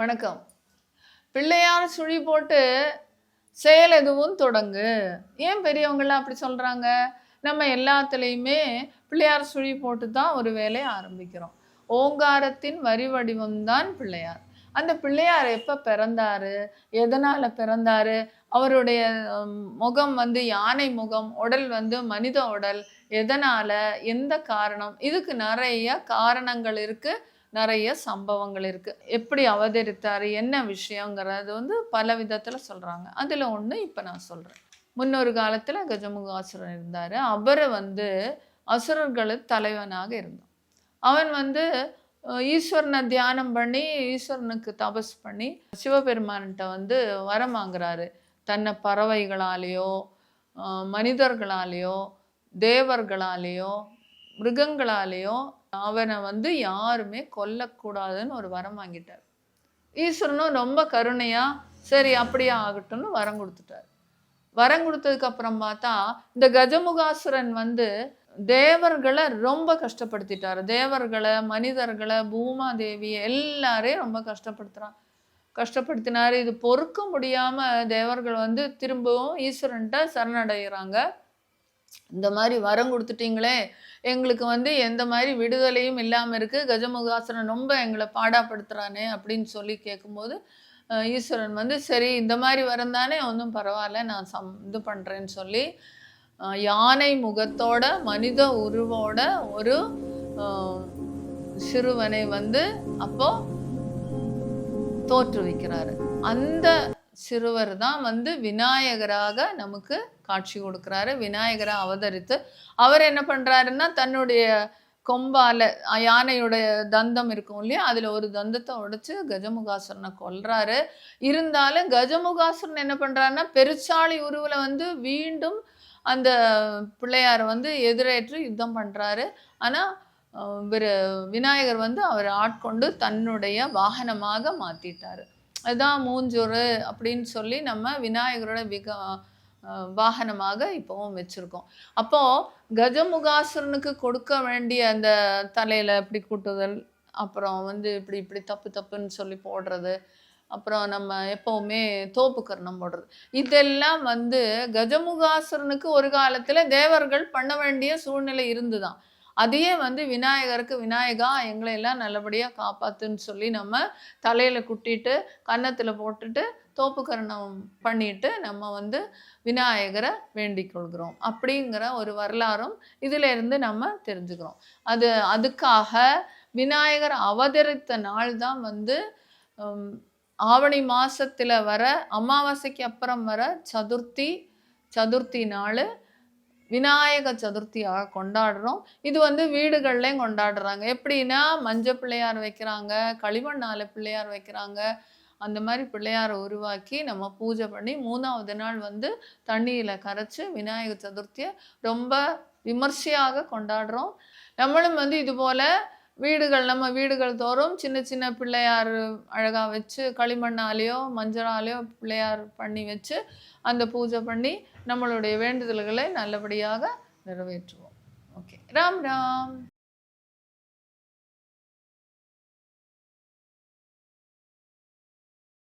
வணக்கம். பிள்ளையார் சுழி போட்டு செயல் எதுவும் தொடங்கு. ஏன் பெரியவங்களாம் அப்படி சொல்கிறாங்க நம்ம எல்லாத்துலேயுமே பிள்ளையார் சுழி போட்டு தான் ஒரு வேலையை ஆரம்பிக்கிறோம். ஓங்காரத்தின் வரி வடிவம்தான் பிள்ளையார். அந்த பிள்ளையார் எப்போ பிறந்தார்? எதனால் பிறந்தார்? அவருடைய முகம் வந்து யானை முகம் உடல் வந்து மனித உடல் எதனால்? எந்த காரணம்? இதுக்கு நிறைய காரணங்கள் இருக்குது நிறைய சம்பவங்கள் இருக்குது எப்படி அவதரித்தார் என்ன விஷயங்கிறது வந்து பல விதத்தில் சொல்கிறாங்க அதில் ஒன்று இப்போ நான் சொல்கிறேன் முன்னொரு காலத்தில் கஜமுகாசுரன் இருந்தார். அவரை வந்து அசுரர்களுக்கு தலைவனாக இருந்தான் அவன் வந்து ஈஸ்வரனை தியானம் பண்ணி ஈஸ்வரனுக்கு தபஸ் பண்ணி சிவபெருமான்கிட்ட வந்து வரம் வாங்குறாரு. தன்னை பறவைகளாலேயோ மனிதர்களாலேயோ தேவர்களாலேயோ மிருகங்களாலேயோ அவனை வந்து யாருமே கொல்லக்கூடாதுன்னு ஒரு வரம் வாங்கிட்டார். ஈஸ்வரனும் ரொம்ப கருணையா சரி அப்படியே ஆகட்டும்னு வரம் கொடுத்துட்டார். வரம் கொடுத்ததுக்கு அப்புறம் பார்த்தா இந்த கஜமுகாசுரன் வந்து தேவர்களை ரொம்ப கஷ்டப்படுத்திட்டாரு. தேவர்களை மனிதர்களை பூமாதேவி எல்லாரையும் ரொம்ப கஷ்டப்படுத்துகிறான் கஷ்டப்படுத்தினாரு. இது பொறுக்க முடியாம தேவர்கள் வந்து திரும்பவும் ஈஸ்வரன்ட்ட சரணடைகிறாங்க. இந்த மாதிரி வரம் கொடுத்துட்டீங்களே எங்களுக்கு வந்து எந்த மாதிரி விடுதலையும் இல்லாமல் இருக்குது கஜமுகாசனம் ரொம்ப எங்களை பாடாப்படுத்துறானே அப்படின்னு சொல்லி கேட்கும்போது ஈஸ்வரன் வந்து சரி இந்த மாதிரி வரம் தானே ஒன்றும் பரவாயில்ல நான் சம் இது பண்ணுறேன்னு சொல்லி யானை முகத்தோட மனித உருவோட ஒரு சிறுவனை வந்து அப்போ தோற்றுவிக்கிறாரு. அந்த சிறுவர் தான் வந்து விநாயகராக நமக்கு காட்சி கொடுக்குறாரு விநாயகரை அவதரித்து. அவர் என்ன பண்ணுறாருன்னா தன்னுடைய கொம்பால யானையுடைய தந்தம் இருக்கும் இல்லையா? அதில் ஒரு தந்தத்தை உடைச்சு கஜமுகாசுரனை கொல்றாரு. இருந்தாலும் கஜமுகாசுரன் என்ன பண்ணுறாருன்னா பெருச்சாளி உருவில் வந்து மீண்டும் அந்த பிள்ளையாரை வந்து எதிரேற்று யுத்தம் பண்ணுறாரு ஆனால் இவர் விநாயகர் வந்து அவர் ஆட்கொண்டு தன்னுடைய வாகனமாக மாற்றிட்டார் அதுதான் மூஞ்சொரு அப்படின்னு சொல்லி நம்ம விநாயகரோட விக வாகனமாக இப்போவும் வச்சுருக்கோம். அப்போது கஜமுகாசுரனுக்கு கொடுக்க வேண்டிய அந்த தலையில் இப்படி கூட்டுதல் அப்புறம் வந்து இப்படி இப்படி தப்பு தப்புன்னு சொல்லி போடுறது அப்புறம் நம்ம எப்போவுமே தோப்பு கர்ணம் போடுறது. இதெல்லாம் வந்து கஜமுகாசுரனுக்கு ஒரு காலத்தில் தேவர்கள் பண்ண வேண்டிய சூழ்நிலை இருந்துதான். அதையே வந்து விநாயகருக்கு விநாயகா எங்களை எல்லாம் நல்லபடியாக காப்பாத்துன்னு சொல்லி நம்ம தலையில் குட்டிட்டு கன்னத்தில் போட்டுட்டு தோப்புக்கரணம் பண்ணிட்டு நம்ம வந்து விநாயகரை வேண்டிக் கொள்கிறோம். அப்படிங்கிற ஒரு வரலாறும் இதுல இருந்து நம்ம தெரிஞ்சுக்கிறோம். அது அதுக்காக விநாயகர் அவதரித்த நாள் தான் வந்து ஆவணி மாதத்தில் வர அமாவாசைக்கு அப்புறம் வர சதுர்த்தி சதுர்த்தி நாள் விநாயக சதுர்த்தியாக கொண்டாடுறோம். இது வந்து வீடுகள்லேயும் கொண்டாடுறாங்க. எப்படின்னா மஞ்சள் பிள்ளையார் வைக்கிறாங்க களிமண்ணால பிள்ளையார் வைக்கிறாங்க. அந்த மாதிரி பிள்ளையாரை உருவாக்கி நம்ம பூஜை பண்ணி மூணாவது நாள் வந்து தண்ணியில் கரைச்சி விநாயகர் சதுர்த்தியை ரொம்ப விமர்சையாக கொண்டாடுறோம். நம்மளும் வந்து இது போல் வீடுகள் நம்ம வீடுகள் தோறும் சின்ன சின்ன பிள்ளையார் அழகாக வச்சு களிமண்ணாலேயோ மஞ்சளாலேயோ பிள்ளையார் பண்ணி வச்சு அந்த பூஜை பண்ணி நம்மளுடைய வேண்டுதல்களை நல்லபடியாக நிறைவேற்றுவோம். ஓகே. ராம் ராம்.